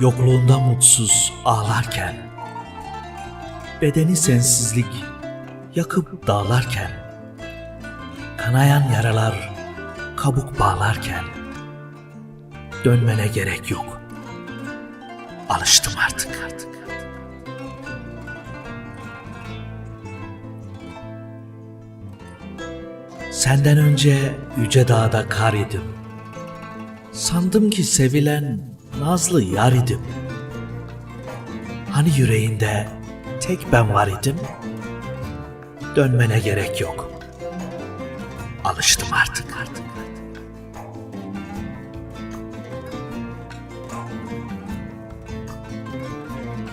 Yokluğunda mutsuz ağlarken, bedeni sensizlik yakıp dağlarken, kanayan yaralar kabuk bağlarken, dönmene gerek yok. Alıştım artık artık. Senden önce yüce dağda kar idim. Sandım ki sevilen nazlı yar idim. Hani yüreğinde tek ben var idim. Dönmene gerek yok. Alıştım artık artık.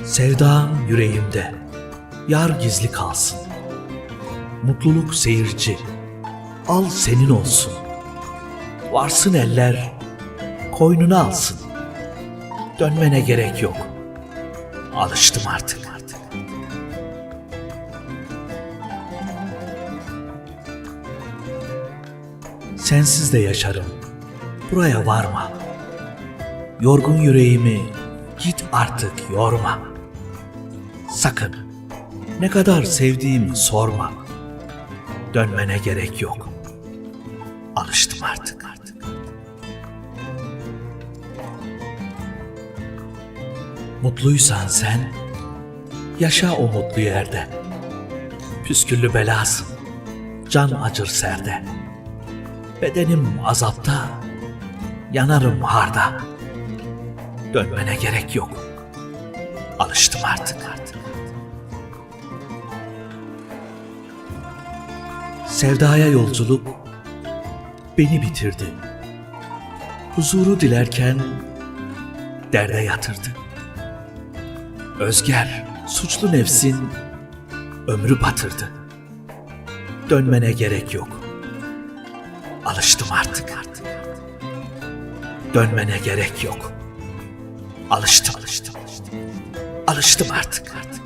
Sevdam yüreğimde, yar gizli kalsın. Mutluluk seyirci, al senin olsun. Varsın eller, koynuna alsın. Dönmene gerek yok. Alıştım artık. Sensiz de yaşarım. Buraya varma. Yorgun yüreğimi git artık yorma. Sakın ne kadar sevdiğimi sorma. Dönmene gerek yok. Alıştım artık artık. Mutluysan sen, yaşa o mutlu yerde. Püsküllü belasın, can acır serde. Bedenim azapta, yanarım harda. Dönmene gerek yok. Alıştım artık artık. Sevdaya yolculuk beni bitirdi. Huzuru dilerken derde yatırdı. Özger, suçlu nefsin ömrü batırdı. Dönmene gerek yok. Alıştım artık artık. Dönmene gerek yok. Alıştım alıştım. Alıştım artık artık.